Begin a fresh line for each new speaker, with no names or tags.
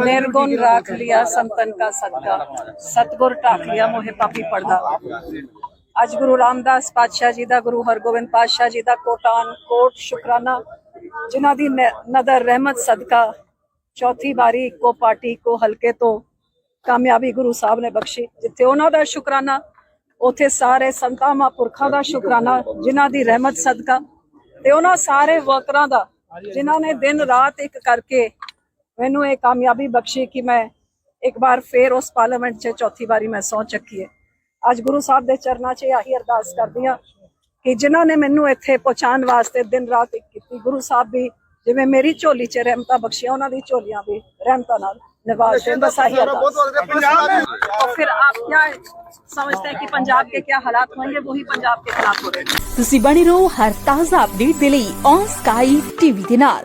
निर्गुण राख लिया संतन का सदका सतगुर ਢਾਕ ਲਿਆ ਮੋਹਿ ਪਾਪੀ ਪੜਦਾ ਅੱਜ ਗੁਰੂ ਰਾਮਦਾਸ ਪਾਤਸ਼ਾਹ ਜੀ ਦਾ ਗੁਰੂ ਹਰਗੋਬਿੰਦ ਪਾਤਸ਼ਾਹ ਜੀ ਦਾ ਕੋਟਾਨ ਕੋਟ ਸ਼ੁਕਰਾਨਾ ਜਿਨ੍ਹਾਂ ਦੀ ਨ- ਨਦਰ ਰਹਿਮਤ ਸਦਕਾ ਚੌਥੀ ਵਾਰੀ ਇੱਕੋ ਪਾਰਟੀ ਇੱਕੋ ਹਲਕੇ ਤੋਂ ਕਾਮਯਾਬੀ ਗੁਰੂ ਸਾਹਿਬ ਨੇ ਬਖਸ਼ੀ ਜਿੱਥੇ ਉਹਨਾਂ ਦਾ ਸ਼ੁਕਰਾਨਾ ਉਥੇ ਸਾਰੇ ਸੰਤਾਂ ਮਹਾਂਪੁਰਖਾਂ ਦਾ ਸ਼ੁਕਰਾਨਾ ਜਿਨ੍ਹਾਂ ਦੀ ਰਹਿਮਤ ਸਦਕਾ ਤੇ ਉਹਨਾਂ ਸਾਰੇ ਵਰਕਰਾਂ ਦਾ ਜਿਨ੍ਹਾਂ ਨੇ ਦਿਨ ਰਾਤ ਇੱਕ ਕਰਕੇ ਮੈਨੂੰ ਇਹ ਕਾਮਯਾਬੀ ਬਖਸ਼ੀ ਕਿ ਮੈਂ ਇੱਕ ਵਾਰ ਫੇਰ ਉਸ ਪਾਰਲੀਮੈਂਟ 'ਚ ਚੌਥੀ ਵਾਰੀ ਮੈਂ ਸੌਂ ਚੱਕੀ ਹੈ। ਅੱਜ ਗੁਰੂ ਸਾਹਿਬ ਦੇ ਚਰਨਾਂ 'ਚ ਆਹੀ ਅਰਦਾਸ ਕਰਦੀ ਆ ਕਿ ਜਿਨ੍ਹਾਂ ਨੇ ਮੈਨੂੰ ਇੱਥੇ ਪਹੁੰਚਾਉਣ ਵਾਸਤੇ ਦਿਨ ਰਾਤ ਇੱਕ ਕੀਤੀ, ਗੁਰੂ ਸਾਹਿਬ ਵੀ ਜਿਵੇਂ ਮੇਰੀ ਝੋਲੀ 'ਚ ਰਹਿਮਤਾਂ ਬਖਸ਼ੀਆਂ, ਉਹਨਾਂ ਦੀ ਝੋਲੀਆਂ ਵੀ ਰਹਿਮਤਾਂ ਨਾਲ ਨਿਵਾਸ ਦੇ ਬਸਾਈ ਅਰਦਾਸ। ਫਿਰ ਆਪ ਕੀ ਸਮਝਦੇ ਕਿ ਪੰਜਾਬ ਦੇ ਕੀ ਹਾਲਾਤ ਹੋਣਗੇ ਉਹੀ ਪੰਜਾਬ ਦੇ ਖਿਲਾਫ ਹੋ ਰਹੇ
ਤੁਸੀਂ ਬਣੇ ਰਹੋ ਹਰ ਤਾਜ਼ਾ ਅਪਡੇਟ ਦੇ ਲਈ ਔਨ ਸਕਾਈ ਟੀਵੀ ਦੇ ਨਾਲ।